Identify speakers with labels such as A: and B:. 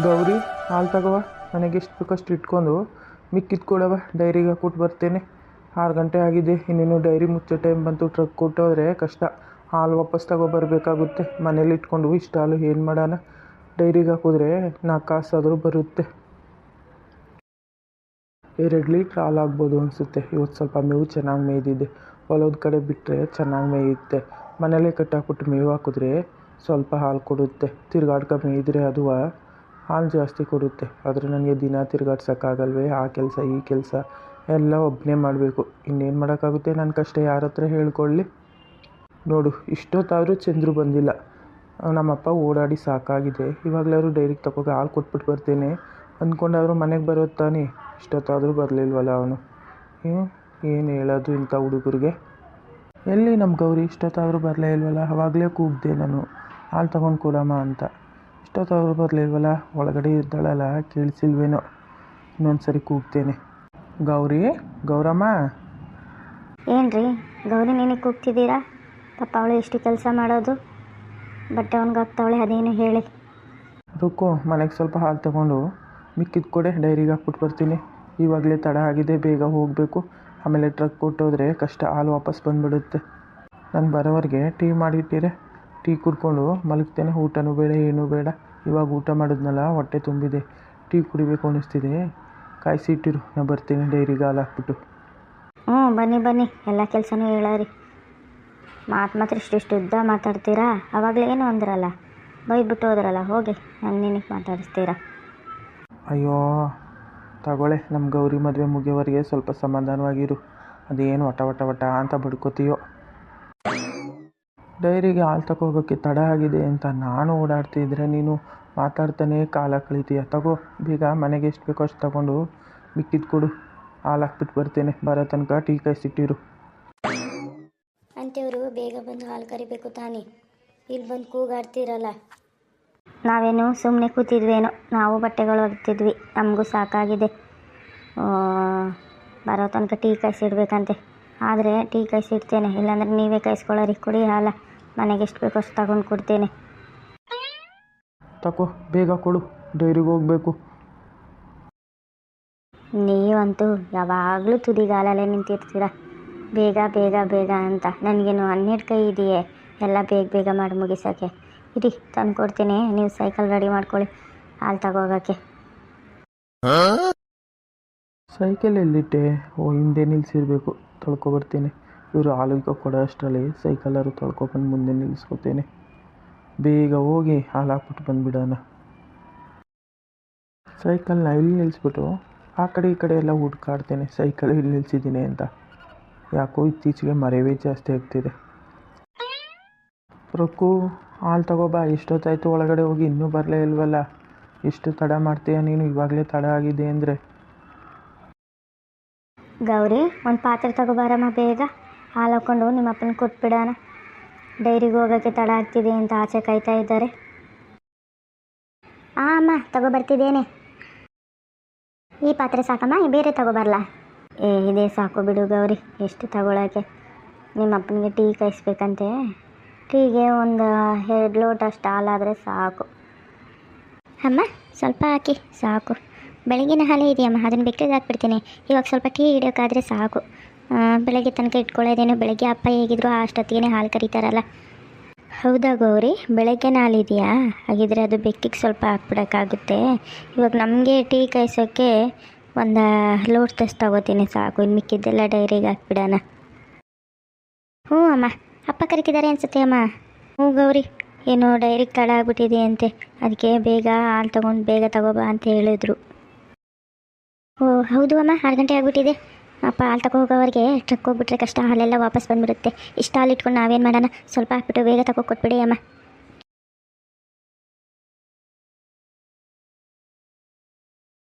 A: ಗೌರಿ, ಹಾಲು ತಗೋವ. ನನಗೆ ಎಷ್ಟು ಬೇಕಷ್ಟು ಇಟ್ಕೊಂಡು ಮಿಕ್ಕಿದ್ ಕೊಡವ ಡೈರಿಗೆ ಹಾಕ್ಬಿಟ್ಟು ಬರ್ತೇನೆ. ಆರು ಗಂಟೆ ಆಗಿದೆ. ಇನ್ನೇನು ಡೈರಿ ಮುಚ್ಚೋ ಟೈಮ್ ಬಂತು. ಟ್ರಕ್ ಕೊಟ್ಟೋದ್ರೆ ಕಷ್ಟ. ಹಾಲು ವಾಪಸ್ ತಗೊಬರ್ಬೇಕಾಗುತ್ತೆ ಮನೇಲಿ ಇಟ್ಕೊಂಡು ಇಷ್ಟು ಹಾಲು ಏನು ಮಾಡೋಣ? ಡೈರಿಗೆ ಹಾಕಿದ್ರೆ ನಾಲ್ಕು ಕಾಸಾದರೂ ಬರುತ್ತೆ. ಎರಡು ಲೀಟ್ರ್ ಹಾಲು ಆಗ್ಬೋದು ಅನಿಸುತ್ತೆ. ಇವತ್ತು ಸ್ವಲ್ಪ ಮೇವು ಚೆನ್ನಾಗಿ ಮೇಯ್ದಿದೆ. ಹೊಲದ ಕಡೆ ಬಿಟ್ಟರೆ ಚೆನ್ನಾಗಿ ಮೇಯುತ್ತೆ. ಮನೇಲೇ ಕಟ್ಟಾಕ್ಬಿಟ್ಟು ಮೇವು ಹಾಕಿದ್ರೆ ಸ್ವಲ್ಪ ಹಾಲು ಕೊಡುತ್ತೆ. ತಿರ್ಗಾಡ್ಕ ಮೇಯ್ದರೆ ಅದು ಹಾಲು ಜಾಸ್ತಿ ಕೊಡುತ್ತೆ. ಆದರೆ ನನಗೆ ದಿನ ತಿರ್ಗಾಡ್ಸೋಕ್ಕಾಗಲ್ವೇ ಆ ಕೆಲಸ, ಈ ಕೆಲಸ. ಎಲ್ಲ ಒಬ್ಬನೇ ಮಾಡಬೇಕು. ಇನ್ನೇನು ಮಾಡೋಕ್ಕಾಗುತ್ತೆ ನನ್ನ ಕಷ್ಟ ಯಾರ ಹತ್ರ ಹೇಳ್ಕೊಳ್ಳಿ. ನೋಡು, ಇಷ್ಟೊತ್ತಾದರೂ ಚಂದ್ರು ಬಂದಿಲ್ಲ. ನಮ್ಮಪ್ಪ ಓಡಾಡಿ ಸಾಕಾಗಿದೆ. ಇವಾಗಲಾದ್ರು ಡೈರಿಗೆ ತಗೋಗಿ ಹಾಲು ಕೊಟ್ಬಿಟ್ಟು ಬರ್ತೇನೆ. ಅಂದ್ಕೊಂಡಾದ್ರೂ ಮನೆಗೆ ಬರೋದು ತಾನೇ. ಇಷ್ಟೊತ್ತಾದರೂ ಬರಲಿಲ್ವಲ್ಲ ಅವನು. ಏನು ಹೇಳೋದು ಇಂಥ ಹುಡುಗರಿಗೆ? ಎಲ್ಲಿ ನಮ್ಮ ಗೌರಿ, ಇಷ್ಟೊತ್ತಾದರೂ ಬರಲೇ ಇಲ್ವಲ್ಲ? ಅವಾಗಲೇ ಕೂಗಿದೆ ನಾನು. ಹಾಲು ತಗೊಂಡು ಕೊಡಮ್ಮ ಅಂತ. ಇಷ್ಟೊತ್ತಾದರೂ ಬರಲಿಲ್ವಲ್ಲ? ಒಳಗಡೆ ಇದ್ದಾಳಲ್ಲ ಕೇಳಿಸಿಲ್ವೇನೋ. ಇನ್ನೊಂದು ಸರಿ ಕೂಗ್ತೇನೆ. ಗೌರಿ ಗೌರಮ್ಮ?
B: ಏನ್ರಿ ಗೌರಿ ನೀನು ಕೂಗ್ತಿದ್ದೀರಾ? ಪಾಪ ಅವಳು ಎಷ್ಟು ಕೆಲಸ ಮಾಡೋದು. ಬಟ್ಟೆ ಹಾಕ್ತಾವಳೆ ಅದೇನು ಹೇಳಿ.
A: ರುಕ್ಕೋ ಮನೆಗೆ ಸ್ವಲ್ಪ ಹಾಲು ತಗೊಂಡು ಮಿಕ್ಕಿದ ಕೊಡೆ ಡೈರಿಗೆ ಹಾಕ್ಬಿಟ್ಟು ಬರ್ತೀನಿ. ಇವಾಗಲೇ ತಡ ಆಗಿದೆ ಬೇಗ ಹೋಗಬೇಕು. ಆಮೇಲೆ ಟ್ರಕ್ ಕೊಟ್ಟೋದ್ರೆ ಕಷ್ಟ ಹಾಲು ವಾಪಸ್ ಬಂದುಬಿಡುತ್ತೆ. ನಾನು ಬರೋವರೆಗೆ ಟೀ ಮಾಡಿಟ್ಟಿರೆ. ಟೀ ಕುಡ್ಕೊಂಡು ಮಲಗ್ತೇನೆ. ಊಟನೂ ಬೇಡ ಏನೂ ಬೇಡ. ಇವಾಗ ಊಟ ಮಾಡಿದ್ನಲ್ಲ ಹೊಟ್ಟೆ ತುಂಬಿದೆ. ಟೀ ಕುಡಿಬೇಕು ಅನ್ನಿಸ್ತಿದೆ. ಕಾಯಿಸಿ ಇಟ್ಟಿರು. ನಾನು ಬರ್ತೀನಿ ಡೈರಿಗೆ ಹಾಲು ಹಾಕ್ಬಿಟ್ಟು.
B: ಹ್ಞೂ ಬನ್ನಿ ಬನ್ನಿ. ಎಲ್ಲ ಕೆಲಸನೂ ಹೇಳರಿ. ಮಾತು ಮಾತ್ರ ಇಷ್ಟಿಷ್ಟು ಉದ್ದ ಮಾತಾಡ್ತೀರಾ? ಅವಾಗಲೇ ಏನು ಅಂದ್ರಲ್ಲ. ಬೈದ್ಬಿಟ್ಟು ಹೋದ್ರಲ್ಲ ಹೋಗಿ. ನಾನು ನಿನಗೆ ಮಾತಾಡಿಸ್ತೀರಾ?
A: ಅಯ್ಯೋ ತಗೊಳ್ಳೆ. ನಮ್ಮ ಗೌರಿ ಮದುವೆ ಮುಗಿಯೋವರೆಗೆ ಸ್ವಲ್ಪ ಸಮಾಧಾನವಾಗಿರು. ಅದೇನು ವಟ ವಟ ವಟ ಅಂತ ಬಡ್ಕೋತೀಯೋ. ಡೈರಿಗೆ ಹಾಲು ತಗೋಗೋಕ್ಕೆ ತಡ ಆಗಿದೆ ಅಂತ ನಾನು ಓಡಾಡ್ತಿದ್ರೆ ನೀನು ಮಾತಾಡ್ತಾನೆ ಕಾಲ ಕಳಿತೀಯ. ತಗೋ ಬೇಗ ಮನೆಗೆ ಎಷ್ಟು ಬೇಕೋ ಅಷ್ಟು ತಗೊಂಡು ಮಿಕ್ಕಿದ್ದು ಕೊಡು. ಹಾಲು ಹಾಕ್ಬಿಟ್ಟು ಬರ್ತೇನೆ. ಬರೋ ತನಕ ಟೀ ಕಾಯಿಸಿಟ್ಟಿರು.
B: ಅಂತೇವರು ಬೇಗ ಬಂದು ಹಾಲು ಕರಿಬೇಕು ತಾನೇ. ಇಲ್ಲಿ ಬಂದು ಕೂಗಾಡ್ತಿರಲ್ಲ? ನಾವೇನು ಸುಮ್ಮನೆ ಕೂತಿದ್ವೇನೋ. ನಾವು ಬಟ್ಟೆಗಳು ಒಗ್ತಿದ್ವಿ ನಮಗೂ ಸಾಕಾಗಿದೆ. ಬರೋ ತನಕ ಟೀ ಕಾಯಿಸಿಡ್ಬೇಕಂತೆ. ಆದರೆ ಟೀ ಕಾಯಿಸಿಡ್ತೇನೆ. ಇಲ್ಲಾಂದ್ರೆ ನೀವೇ ಕಾಯಿಸ್ಕೊಳ್ಳೋರಿ. ಕುಡಿ ಹಾಲ. ಮನೆಗೆ ಎಷ್ಟು ಬೇಕೋ ಅಷ್ಟು ತಗೊಂಡು ಕೊಡ್ತೇನೆ.
A: ತಕೋ ಬೇಗ ಕೊಡು ಡೈರಿಗೆ ಹೋಗಬೇಕು.
B: ನೀವಂತೂ ಯಾವಾಗಲೂ ತುದಿಗಾಲಲ್ಲೇ ನಿಂತಿರ್ತೀರ. ಬೇಗ ಬೇಗ ಬೇಗ ಅಂತ. ನನಗೇನು ಹನ್ನೆರಡು ಕೈ ಇದೆಯೇ? ಎಲ್ಲ ಬೇಗ ಬೇಗ ಮಾಡಿ ಮುಗಿಸೋಕ್ಕೆ ಇರಿ ತಂದು ಕೊಡ್ತೀನಿ. ನೀವು ಸೈಕಲ್ ರೆಡಿ ಮಾಡ್ಕೊಳ್ಳಿ. ಹಾಲು ತಗೋಗೋಕ್ಕೆ
A: ಸೈಕಲ್ ಎಲ್ಲಿಟ್ಟೆ ಓ ಹಿಂದೆ ನಿಲ್ಲಿಸಿರ್ಬೇಕು ತೊಳ್ಕೊಬರ್ತೀನಿ ಇವರು ಹಾಲು ಕೊಡೋ ಅಷ್ಟರಲ್ಲಿ ಸೈಕಲರು ತೊಳ್ಕೊಬಂದು ಮುಂದೆ ನಿಲ್ಲಿಸ್ಕೊತೇನೆ ಬೇಗ ಹೋಗಿ ಹಾಲು ಹಾಕ್ಬಿಟ್ಟು ಬಂದುಬಿಡೋಣ. ಸೈಕಲ್ನ ಇಲ್ಲಿ ನಿಲ್ಲಿಸ್ಬಿಟ್ಟು ಆ ಕಡೆ ಈ ಕಡೆ ಎಲ್ಲ ಹುಡ್ಕಾಡ್ತೇನೆ. ಸೈಕಲ್ ಇಲ್ಲಿ ನಿಲ್ಲಿಸಿದ್ದೀನಿ ಅಂತ. ಯಾಕೋ ಇತ್ತೀಚೆಗೆ ಮರೆವೇ ಜಾಸ್ತಿ ಆಗ್ತಿದೆ. ರೊಕ್ಕು, ಹಾಲು ತಗೋಬಾ ಎಷ್ಟೊತ್ತಾಯ್ತು ಒಳಗಡೆ ಹೋಗಿ? ಇನ್ನೂ ಬರಲೇ ಇಲ್ವಲ್ಲ? ಎಷ್ಟು ತಡ ಮಾಡ್ತೀಯ ನೀನು? ಇವಾಗಲೇ ತಡ ಆಗಿದೆ ಅಂದರೆ.
B: ಗೌರಿ, ಒಂದು ಪಾತ್ರೆ ತಗೋಬಾರಮ್ಮ ಬೇಗ. ಹಾಲು ಹಾಕ್ಕೊಂಡು ನಿಮ್ಮ ಅಪ್ಪನ ಕೊಟ್ಬಿಡೋಣ. ಡೈರಿಗೆ ಹೋಗೋಕ್ಕೆ ತಡ ಆಗ್ತಿದೆ ಅಂತ ಆಚೆ ಕಾಯ್ತಾ ಇದ್ದಾರೆ. ಆ, ಅಮ್ಮ, ತಗೋಬರ್ತಿದ್ದೇನೆ. ಈ ಪಾತ್ರೆ ಸಾಕಮ್ಮ ಬೇರೆ ತಗೋಬರಲ್ಲ ಏ, ಇದೇ ಸಾಕು ಬಿಡು ಗೌರಿ, ಎಷ್ಟು ತಗೊಳಕ್ಕೆ. ನಿಮ್ಮ ಅಪ್ಪನಿಗೆ ಟೀ ಕಾಯಿಸ್ಬೇಕಂತೆ. ಟೀಗೆ ಒಂದು ಎರಡು ಲೋಟ ಅಷ್ಟು ಹಾಲಾದರೆ ಸಾಕು. ಅಮ್ಮ, ಸ್ವಲ್ಪ ಹಾಕಿ, ಸಾಕು. ಬೆಳಗಿನ ಹಾಲೇ ಇದೆಯಮ್ಮ, ಅದನ್ನು ಬಿಟ್ಟಿದ್ದು ಹಾಕ್ಬಿಡ್ತೀನಿ ಇವಾಗ ಸ್ವಲ್ಪ ಟೀ ಹಿಡಿಯೋಕ್ಕಾದರೆ ಸಾಕು. ಬೆಳಗ್ಗೆ ತನಕ ಇಟ್ಕೊಳ್ಳೋದೇನು ಬೆಳಗ್ಗೆ ಅಪ್ಪ ಹೇಗಿದ್ರು ಅಷ್ಟೊತ್ತಿಗೆ ಹಾಲು ಕರೀತಾರಲ್ಲ. ಹೌದಾ ಗೌರಿ? ಬೆಳಗ್ಗೆ ಹಾಲು ಇದೆಯಾ ಹಾಗಿದ್ರೆ ಅದು ಬೆಕ್ಕಿಗೆ ಸ್ವಲ್ಪ ಹಾಕ್ಬಿಡೋಕ್ಕಾಗುತ್ತೆ. ಇವಾಗ ನಮಗೆ ಟೀ ಕಾಯಿಸೋಕ್ಕೆ ಒಂದು ಲೋಡ್ ತಸ್ ತಗೋತೀನಿ ಸಾಕು. ಇನ್ನು ಮಿಕ್ಕಿದ್ದೆಲ್ಲ ಡೈರಿಗೆ ಹಾಕ್ಬಿಡೋಣ. ಹ್ಞೂ ಅಮ್ಮ. ಅಪ್ಪ ಕರಿತಿದ್ದಾರೆ ಅನ್ಸುತ್ತೆ ಅಮ್ಮ. ಹ್ಞೂ ಗೌರಿ. ಏನು ಡೈರಿಗೆ ತಡ ಆಗ್ಬಿಟ್ಟಿದೆ ಅಂತೆ ಅದಕ್ಕೆ ಬೇಗ ಹಾಲು ತೊಗೊಂಡು ಬೇಗ ತಗೋಬಾ ಅಂತ ಹೇಳಿದ್ರು. ಓ, ಹೌದು ಅಮ್ಮ. ಆರು ಗಂಟೆ ಆಗಿಬಿಟ್ಟಿದೆ. ಅಪ್ಪ, ಹಾಲು ತಗೋ ಹೋಗೋವರೆಗೆ ಟ್ರಕ್ ಹೋಗ್ಬಿಟ್ರೆ ಕಷ್ಟ ಹಾಲೆಲ್ಲ ವಾಪಸ್ ಬಂದ್ಬಿಡುತ್ತೆ. ಇಷ್ಟ ಹಾಲು ಇಟ್ಕೊಂಡು ನಾವೇನು ಮಾಡೋಣ? ಸ್ವಲ್ಪ ಹಾಕ್ಬಿಟ್ಟು ಬೇಗ ತಗೋ ಕೊಟ್ಬಿಡಿ ಅಮ್ಮ.